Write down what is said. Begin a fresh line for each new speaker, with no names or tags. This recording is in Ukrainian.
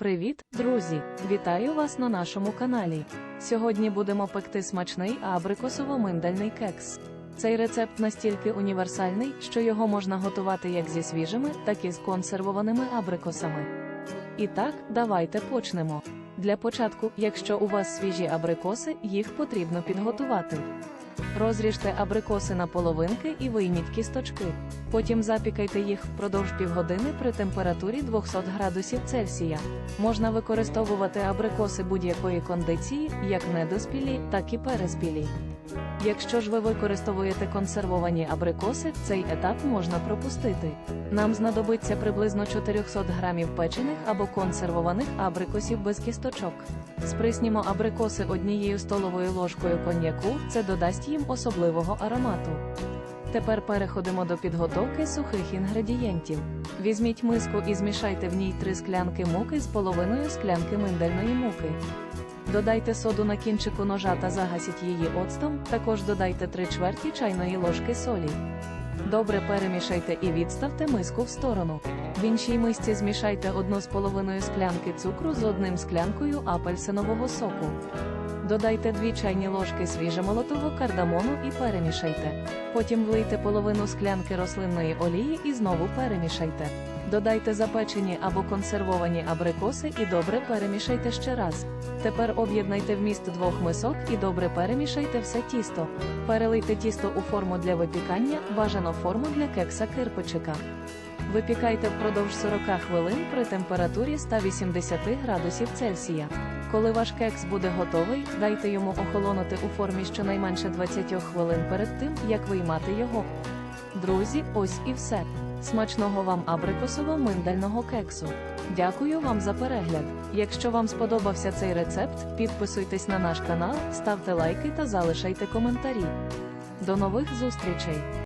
Привіт, друзі! Вітаю вас на нашому каналі. Сьогодні будемо пекти смачний абрикосово-миндальний кекс. Цей рецепт настільки універсальний, що його можна готувати як зі свіжими, так і з консервованими абрикосами. І так, давайте почнемо. Для початку, якщо у вас свіжі абрикоси, їх потрібно підготувати. Розріжте абрикоси на половинки і вийміть кісточки. Потім запікайте їх впродовж півгодини при температурі 200 градусів Цельсія. Можна використовувати абрикоси будь-якої кондиції, як недоспілі, так і переспілі. Якщо ж ви використовуєте консервовані абрикоси, цей етап можна пропустити. Нам знадобиться приблизно 400 грамів печених або консервованих абрикосів без кісточок. Сприснімо абрикоси однією столовою ложкою коньяку, це додасть їм особливого аромату. Тепер переходимо до підготовки сухих інгредієнтів. Візьміть миску і змішайте в ній 3 склянки муки з половиною склянки миндальної муки. Додайте соду на кінчику ножа та загасіть її оцтом, також додайте 3 чверті чайної ложки солі. Добре перемішайте і відставте миску в сторону. В іншій мисці змішайте одну з половиною склянки цукру з одним склянкою апельсинового соку. Додайте 2 чайні ложки свіжемолотого кардамону і перемішайте. Потім влийте половину склянки рослинної олії і знову перемішайте. Додайте запечені або консервовані абрикоси і добре перемішайте ще раз. Тепер об'єднайте вміст двох мисок і добре перемішайте все тісто. Перелийте тісто у форму для випікання, бажано форму для кекса кирпичика. Випікайте впродовж 40 хвилин при температурі 180 градусів Цельсія. Коли ваш кекс буде готовий, дайте йому охолонути у формі щонайменше 20 хвилин перед тим, як виймати його. Друзі, ось і все. Смачного вам абрикосово-миндального кексу. Дякую вам за перегляд. Якщо вам сподобався цей рецепт, підписуйтесь на наш канал, ставте лайки та залишайте коментарі. До нових зустрічей!